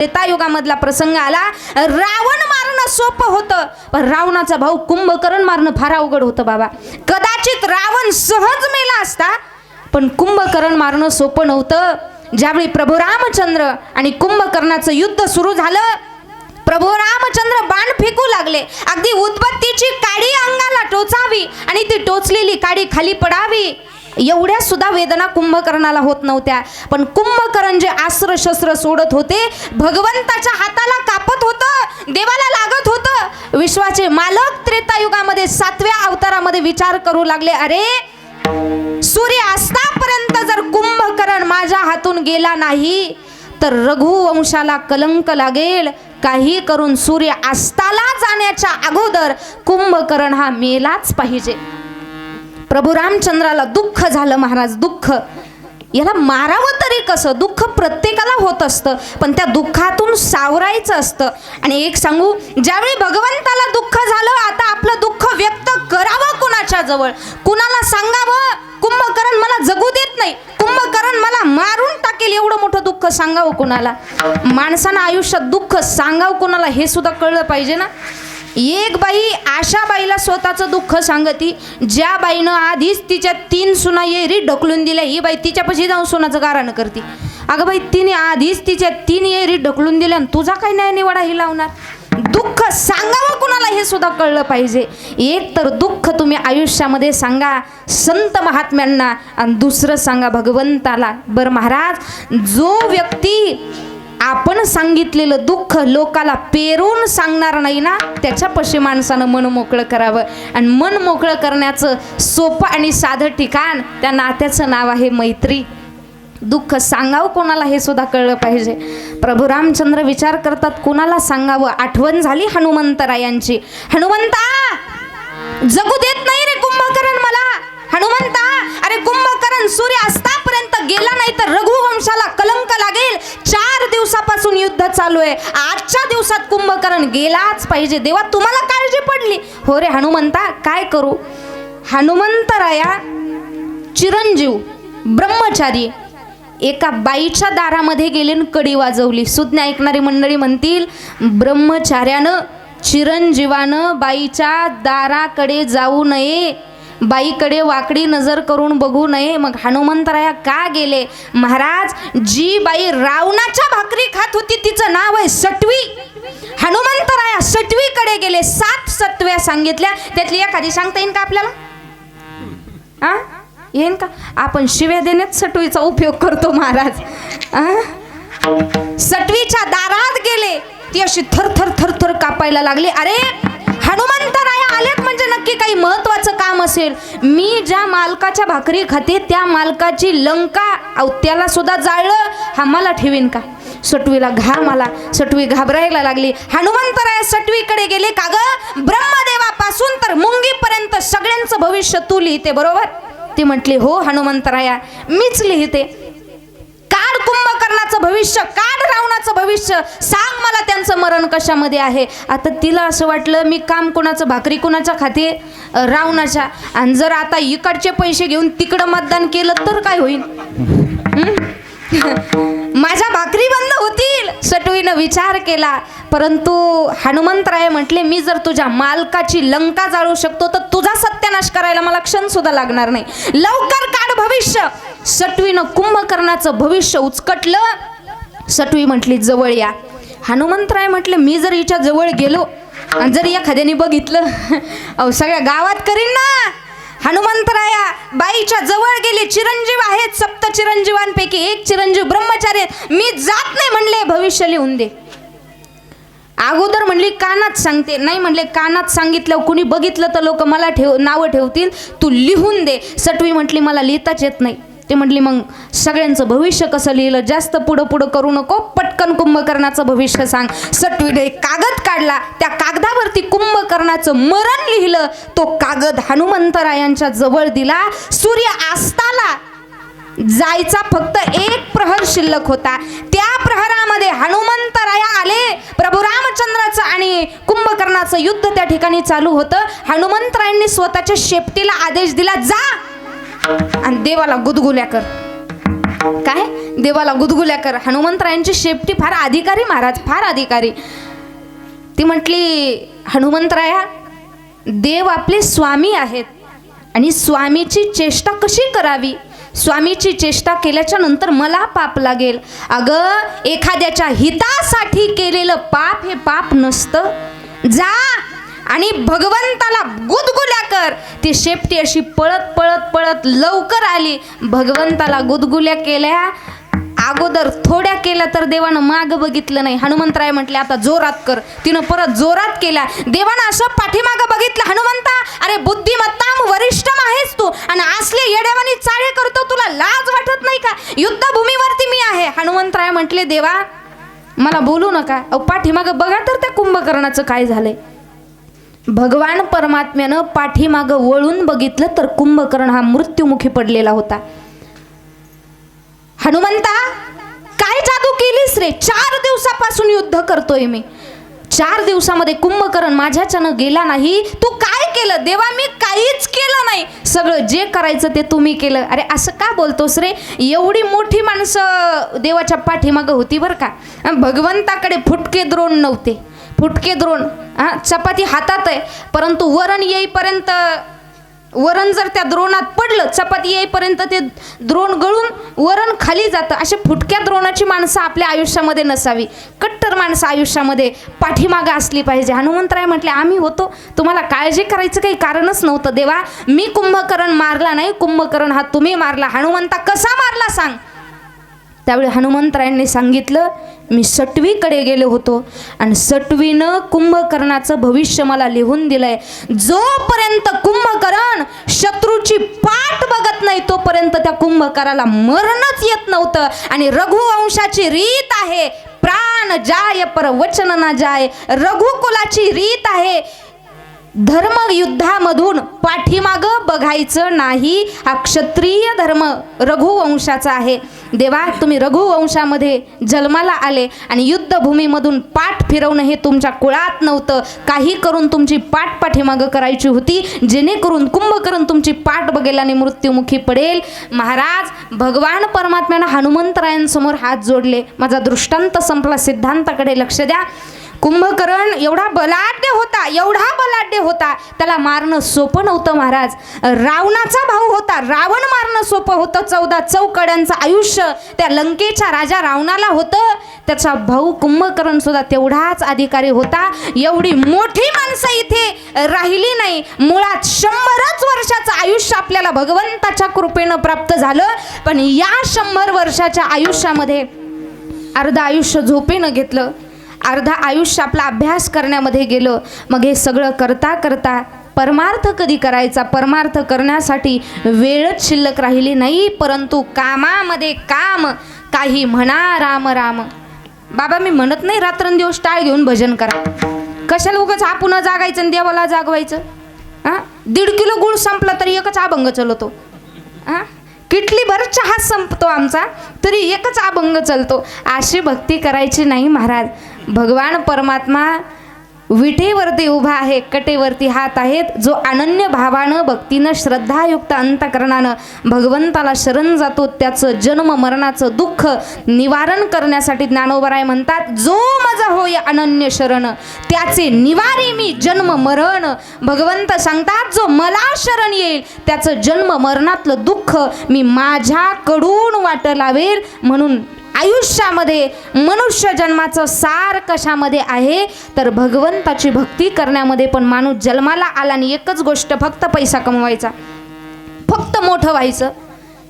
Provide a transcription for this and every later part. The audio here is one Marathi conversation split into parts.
त्रेतायुगामधला प्रसंग आला. रावण मारणं सोपं होतं पण रावणाचा भाऊ कुंभकर्ण मारणं फार अवघड होतं बाबा. कदाचित रावण सहज मेला असता पण कुंभकर्ण मारणं सोपं नव्हतं. ज्यावेळी प्रभू रामचंद्र आणि कुंभकर्णाचं युद्ध सुरू झालं प्रभू रामचंद्र बाण फेकू लागले. अगदी उदबत्तीची काडी अंगाला टोचावी आणि ती टोचलेली काडी खाली पडावी. एवढ्या सुद्धा वेदना कुंभकर्णाला होत नव्हत्या. पण कुंभकर्ण जे अस्त्र शस्त्र सोडत होते भगवंताच्या हाताला कापत होतं देवाला लागत होतं. विश्वाचे मालक त्रेतायुगामध्ये सातव्या अवतारामध्ये विचार करू लागले अरे सूर्य अस्तापर्यंत जर कुंभकर्ण माझ्या हातून गेला नाही तर रघुवंशाला कलंक लागेल. काही करून सूर्य अस्ताला जाण्याच्या अगोदर कुंभकर्ण हा मेलाच पाहिजे. प्रभू रामचंद्राला दुःख झालं महाराज दुःख. याला मारावं तरी कसं? दुःख प्रत्येकाला होत असतं पण त्या दुःखातून सावरायचं असतं. आणि एक सांगू ज्यावेळी भगवंताला दुःख झालं आता आपलं दुःख व्यक्त करावं कुणाच्या जवळ? कुणाला सांगावं? कुंभकरण मला जगू देत नाही. कुंभकरण मला मारून टाकेल एवढं मोठं दुःख सांगावं कुणाला? माणसानं आयुष्यात दुःख सांगावं कुणाला हे सुद्धा कळलं पाहिजे ना? एक बाई आशा बाईला स्वतःचं दुःख सांगती ज्या बाईनं आधीच तिच्या तीन सुना येरी ढकलून दिल्या ही बाई तिच्यापाशी जाऊन सुनाचं गाराणं करते. अगं बाई तिने आधीच तिच्या तीन येरी ढकलून दिल्या आणि तुझा काय नाही निवाडा ही लावणार? दुःख सांगावं कुणाला हे सुद्धा कळलं पाहिजे. एक तर दुःख तुम्ही आयुष्यामध्ये सांगा संत महात्म्यांना आणि दुसरं सांगा भगवंताला. बरं महाराज जो व्यक्ती आपण सांगितलेलं दुःख लोकाला पेरून सांगणार नाही ना त्याच्यापाशी माणसानं मन मोकळं करावं. आणि मन मोकळं करण्याचं सोपं आणि साधं ठिकाण त्या नात्याचं नाव आहे मैत्री. दुःख सांगावं कोणाला हे सुद्धा कळलं पाहिजे. प्रभू रामचंद्र विचार करतात कोणाला सांगावं? आठवण झाली हनुमंतरायांची. हनुमंता! जगू देत नाही रे कुंभकरण मला! हनुमंता अरे कुंभकर्ण सूर्य अस्तापर्यंत गेला नाही तर रघुवंशाला कलंक लागेल. चार दिवसापासून युद्ध चालू आहे. आजच्या दिवसात कुंभकर्ण गेलाच पाहिजे. देवा तुम्हाला काळजी पडली. हो रे हनुमंता काय करू? हनुमंतराया चिरंजीव ब्रह्मचारी एका बाईच्या दारामध्ये गेले कडी वाजवली. सुज्ञ ऐकणारी मंडळी म्हणतील ब्रह्मचार्यानं चिरंजीवानं बाईच्या दाराकडे जाऊ नये. बाईकडे वाकडी नजर करून बघू नये. मग हनुमंतराया का गेले? महाराज जी बाई रावणाच्या भाकरी खात होती तिचं नाव आहे सटवी. हनुमंतराया सटवीकडे गेले. सात सत्व्या सांगितल्या. त्यातली एखादी सांगता येईल का आपल्याला? आ? येईन का? आपण शिव्या देण्यात सटवीचा उपयोग करतो महाराज. आ? सटवीच्या दारात गेले. ती अशी थर थर थर थर कापायला लागली. अरे हनुमान नक्की काही महत्वाचं काम असेल मी ज्या मालकाच्या भाकरी खाते त्या मालकाची लंका अहो, सुद्धा जाळलं हा मला ठेवीन का? सटवीला घाम आला सटवी घाबरायला लागली. हनुमंतराया सटवीकडे गेले का ग? ब्रह्मदेवापासून तर मुंगीपर्यंत सगळ्यांचं भविष्य तू लिहिते बरोबर? ती म्हटली हो हनुमंतराया मीच लिहिते. कुंभकर्णाचं भविष्य काढ रावणाचं भविष्य सांग मला त्यांचं मरण कशामध्ये आहे? आता तिला असं वाटलं मी काम कोणाचं भाकरी कोणाच्या खाते? रावणाच्या. आणि जर आता इकडचे पैसे घेऊन तिकडं मतदान केलं तर काय होईल? माझ्या भाकरी बंद होतील सटवीनं विचार केला. परंतु हनुमंतराय म्हटले मी जर तुझ्या मालकाची लंका जाळू शकतो तर तुझा सत्यानाश करायला मला क्षण सुद्धा लागणार नाही. लवकर काढ भविष्य. सटवीनं कुंभकर्णाचं भविष्य उचकटलं. सटवी म्हटली जवळ या. हनुमंतराय म्हटले मी जर हिच्या जवळ गेलो आणि जर एखाद्याने बघितलं अहो सगळ्या गावात करीन ना. हनुमंतराया बाईच्या जवळ गेले. चिरंजीव आहेत सप्त चिरंजीवांपैकी एक चिरंजीव ब्रह्मचारी आहेत. मी जात नाही म्हणले भविष्य लिहून दे. अगोदर म्हणली कानात सांगते. नाही म्हणले कानात सांगितलं कुणी बघितलं तर लोक मला ठेव नावं ठेवतील. तू लिहून दे. सटवी म्हटली मला लिहिताच येत नाही. ते म्हटली मग सगळ्यांचं भविष्य कसं लिहिलं? जास्त पुढं पुढं करू नको पटकन कुंभकर्णाचं भविष्य सांग. सटवीने कागद काढला. त्या कागदावरती कुंभकर्णाचं मरण लिहिलं. तो कागद हनुमंतरायांच्या जवळ दिला. सूर्य आस्ताला जायचा फक्त एक प्रहर शिल्लक होता. त्या प्रहरामध्ये हनुमंतराया आले. प्रभू रामचंद्राचं आणि कुंभकर्णाचं युद्ध त्या ठिकाणी चालू होतं. हनुमंतरायांनी स्वतःच्या शेपटीला आदेश दिला जा आणि देवाला गुदगुल्या कर. काय? देवाला गुदगुल्या कर. हनुमंतरायांची शेपटी फार अधिकारी महाराज फार अधिकारी. ती म्हटली हनुमंतराया देव आपले स्वामी आहेत आणि स्वामीची चेष्टा कशी करावी? स्वामीची चेष्टा केल्याच्यानंतर मला पाप लागेल. अगं एखाद्याच्या हितासाठी केलेलं पाप हे पाप नसतं. जा आणि भगवंताला गुदगुल्या कर. ती शेपटी अशी पळत पळत पळत लवकर आली. भगवंताला गुदगुल्या केल्या. अगोदर थोड्या केल्या तर देवानं माग बघितलं नाही. हनुमंतराय म्हटले आता जोरात कर. तिनं परत जोरात केल्या. देवानं असं पाठीमागं बघितलं हनुमंता अरे बुद्धिमत्ता वरिष्ठम आहेस तू. आणि असले येड्यावानी चाळे करतो तुला लाज वाटत नाही का? युद्धभूमीवरती मी आहे. हनुमंतराय म्हटले देवा मला बोलू नका. अहो पाठीमागं बघा तर त्या कुंभकर्णाचं काय झालंय. भगवान परमात्म्यानं पाठीमागं वळून बघितलं तर कुंभकर्ण हा मृत्युमुखी पडलेला होता. हनुमंता काय जादू केलीस रे? चार दिवसापासून युद्ध करतोय मी. चार दिवसामध्ये कुंभकर्ण माझ्याच्यानं गेला नाही. तू काय केलं? देवा मी काहीच केलं नाही. सगळं जे करायचं ते तुम्ही केलं. अरे असं का बोलतोस रे? एवढी मोठी माणसं देवाच्या पाठीमागं होती बरं का? भगवंताकडे फुटके द्रोण नव्हते. फुटके द्रोण हा चपाती हातात आहे परंतु वरण येईपर्यंत वरण जर त्या द्रोणात पडलं चपाती येईपर्यंत ते द्रोण गळून वरण खाली जातं. असे फुटक्या द्रोणाची माणसं आपल्या आयुष्यामध्ये नसावी. कट्टर माणसं आयुष्यामध्ये पाठीमागं असली पाहिजे. हनुमंतराय म्हटले आम्ही होतो. तुम्हाला काळजी करायचं काही कारणच नव्हतं. देवा मी कुंभकर्ण मारला नाही. कुंभकर्ण हा तुम्ही मारला. हनुमंता कसा मारला सांग. त्यावेळी हनुमंतरायांनी सांगितलं मी सटवीकडे गेलो होतो. आणि सटवीनं कुंभकर्णाचं भविष्य मला लिहून दिलंय. जोपर्यंत कुंभकर्ण शत्रूची पाठ बघत नाही तोपर्यंत त्या कुंभकराला मरणच येत नव्हतं. आणि रघुवंशाची रीत आहे प्राण जाय पर वचन ना जाय. रघुकुलाची रीत आहे धर्म युद्धामधून पाठीमाग बघायचं नाही. हा क्षत्रिय धर्म रघुवंशाचा आहे. देवा तुम्ही रघुवंशामध्ये जन्माला आले आणि युद्धभूमीमधून पाठ फिरवणं हे तुमच्या कुळात नव्हतं. काही करून तुमची पाठ पाठीमागं करायची होती जेणेकरून कुंभकर्ण तुमची पाठ बघेल आणि मृत्युमुखी पडेल. महाराज भगवान परमात्म्यानं हनुमंतरायांसमोर हात जोडले. माझा दृष्टांत संपला. सिद्धांताकडे लक्ष द्या. कुंभकर्ण एवढा बलाढ्य होता एवढा बलाढ्य होता त्याला मारणं सोपं नव्हतं महाराज. रावणाचा भाऊ होता रावण मारणं सोपं होतं. चौदा चौकड्यांचं आयुष्य त्या लंकेच्या राजा रावणाला होतं. त्याचा भाऊ कुंभकर्ण सुद्धा तेवढाच अधिकारी होता. एवढी मोठी माणसं इथे राहिली नाही. मुळात शंभरच वर्षाचं आयुष्य आपल्याला भगवंताच्या कृपेनं प्राप्त झालं. पण या शंभर वर्षाच्या आयुष्यामध्ये अर्ध आयुष्य झोपेनं घेतलं. अर्धा आयुष्य आपला अभ्यास करण्यामध्ये गेलं. मग हे सगळं करता करता परमार्थ कधी करायचा? परमार्थ करण्यासाठी वेळच शिल्लक राहिली नाही परंतु कामामध्ये काम काही म्हणा राम राम. बाबा मी म्हणत नाही रात्रंदिवस टाळ घेऊन भजन करा. कशाला उगाच आपण जागायचं आणि देवाला जागवायचं? हां दीड किलो गुळ संपला तरी एकच अभंग चलवतो हां किटली भर चहा संपतो आमचा तरी एकच अभंग चलतो. अशी भक्ती करायची नाही महाराज. भगवान परमात्मा विठेवरती उभा आहे कटेवरती हात आहेत जो अनन्य भावानं भक्तीनं श्रद्धायुक्त अंतकरणानं भगवंताला शरण जातो त्याचं जन्म मरणाचं दुःख निवारण करण्यासाठी ज्ञानोबराय म्हणतात जो माझा होय अनन्य शरण त्याचे निवारे मी जन्म मरण. भगवंत सांगतात जो मला शरण येईल त्याचं जन्म मरणातलं दुःख मी माझ्याकडून वाट लावेल. म्हणून आयुष्यामध्ये मनुष्य जन्माचं सार कशामध्ये आहे? तर भगवंताची भक्ती करण्यामध्ये पण माणूस जन्माला आला आणि एकच गोष्ट फक्त पैसा कमवायचा. फक्त मोठं व्हायचं.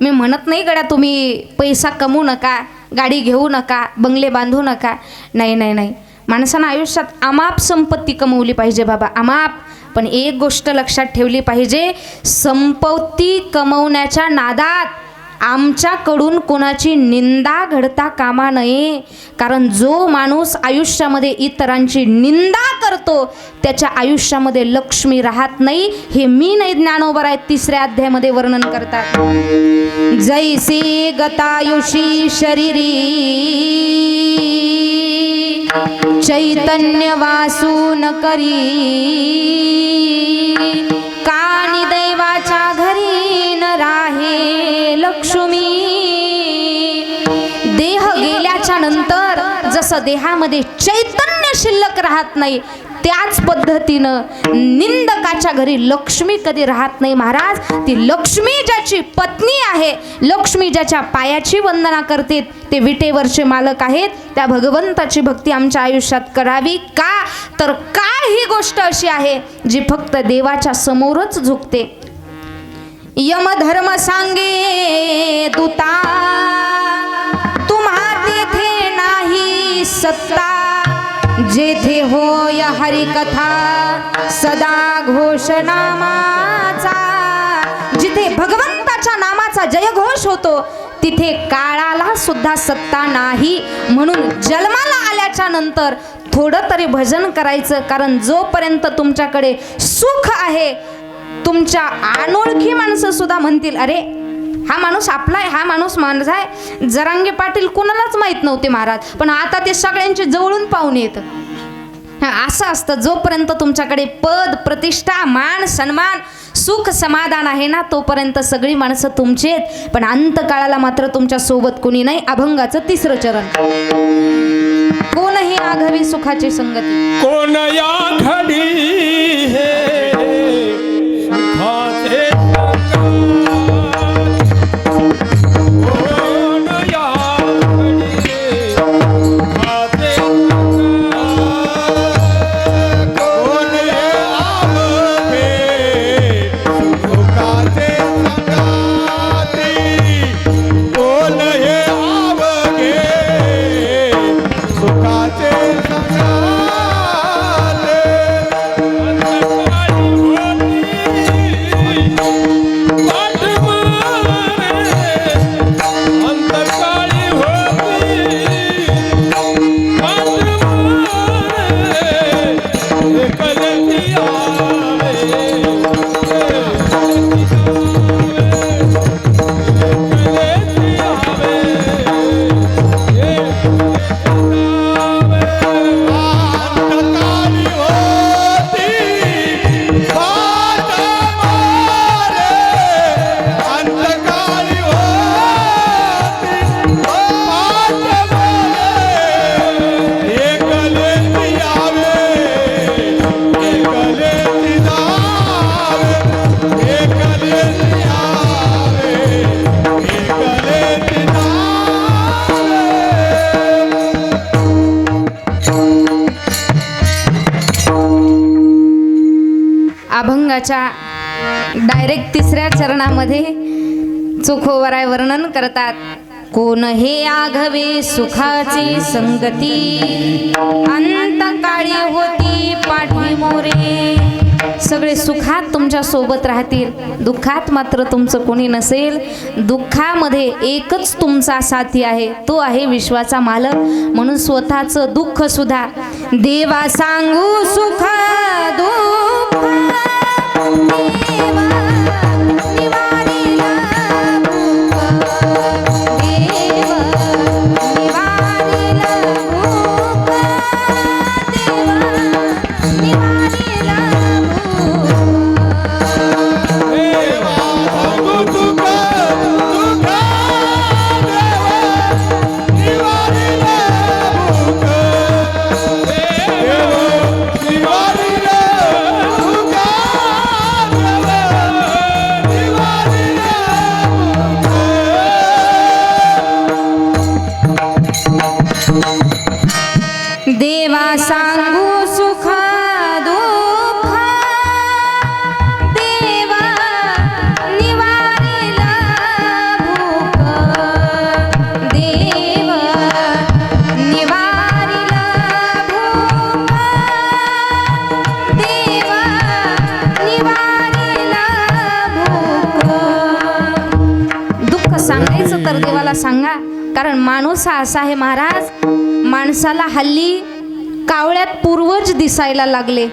मी म्हणत नाही गड्या तुम्ही पैसा कमवू नका गाडी घेऊ नका बंगले बांधू नका. नाही नाही नाही. माणसानं आयुष्यात अमाप संपत्ती कमवली पाहिजे बाबा अमाप. पण एक गोष्ट लक्षात ठेवली पाहिजे संपत्ती कमवण्याच्या नादात आमच्याकडून कोणाची निंदा घडता कामा नये. कारण जो माणूस आयुष्यामध्ये इतरांची निंदा करतो त्याच्या आयुष्यामध्ये लक्ष्मी राहत नाही. हे मी नाही ज्ञानोबर आहेत तिसऱ्या अध्यायामध्ये वर्णन करतात. जैसी गतायुषी शरीरी चैतन्य वासून करी कानिदे जसं देहामध्ये चैतन्य शिल्लक राहत नाही. त्याच पद्धतीनं निंदकाच्या घरी लक्ष्मी कधी राहत नाही महाराज. ती लक्ष्मी ज्याची पत्नी आहे लक्ष्मी ज्याच्या पायाची वंदना करते ते विटेवरचे मालक आहेत. त्या भगवंताची भक्ती आमच्या आयुष्यात करावी का? तर काय ही गोष्ट अशी आहे जी फक्त देवाच्या समोरच झुकते? यमधर्म सांगे तुता सत्ता जेथे होय हरिकथा सदा घोषणामाचा. जिथे भगवंताच्या नामाचा जयघोष होतो तिथे काळाला सुद्धा सत्ता नाही. म्हणून जन्माला आल्याच्यानंतर थोडं तरी भजन करायचं कारण जोपर्यंत तुमच्याकडे सुख आहे तुमच्या अनोळखी माणसं सुद्धा म्हणतील अरे हा माणूस आपला आहे हा माणूस माझा आहे. जरांगे पाटील कुणालाच माहीत नव्हते महाराज पण आता ते सगळ्यांचे जवळून पाहून येतं. असं असतं जोपर्यंत तुमच्याकडे पद प्रतिष्ठा मान सन्मान सुख समाधान आहे ना तोपर्यंत सगळी माणसं तुमची आहेत. पण अंतकाळाला मात्र तुमच्यासोबत कोणी नाही अभंगाचं तिसरं चरण. कोणही आघावी सुखाची संगती. कोण या घडी हे अभंगाच्या डायरेक्ट तिसऱ्या चरणामध्ये चोखोवराय वर्णन करतात. कोण हे आघवे सुखाची संगती? अंतकाळी होती पाठी मोरे. सगळे सुखात तुमच्यासोबत राहतील. दुःखात मात्र तुमचं कोणी नसेल. दुःखामध्ये एकच तुमचा साथी आहे. तो आहे विश्वाचा मालक. म्हणून स्वतःचं दुःख सुद्धा. देवा सांगू सुख दुःख. देवा निवारिला सांगू सुख दुःख. देवा निवारिला भूक. देव निवारिला भूक. देवा निवारिला भूक. दुःख सांगायचं तर देवाला सांगा. कारण माणूस हा असा आहे महाराज माणसाला हल्ली कावळ्यात पूर्वज दिसायला लागले.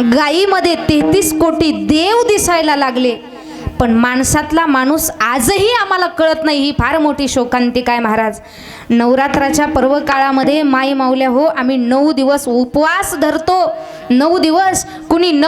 गायीमध्ये तेहतीस कोटी देव दिसायला लागले. पण माणसातला माणूस आजही आम्हाला कळत नाही ही फार मोठी शोकांतिका आहे महाराज? नवरात्राच्या पर्व काळामध्ये माई माऊल्या हो आम्ही नऊ दिवस उपवास धरतो. नऊ दिवस कुणी नऊ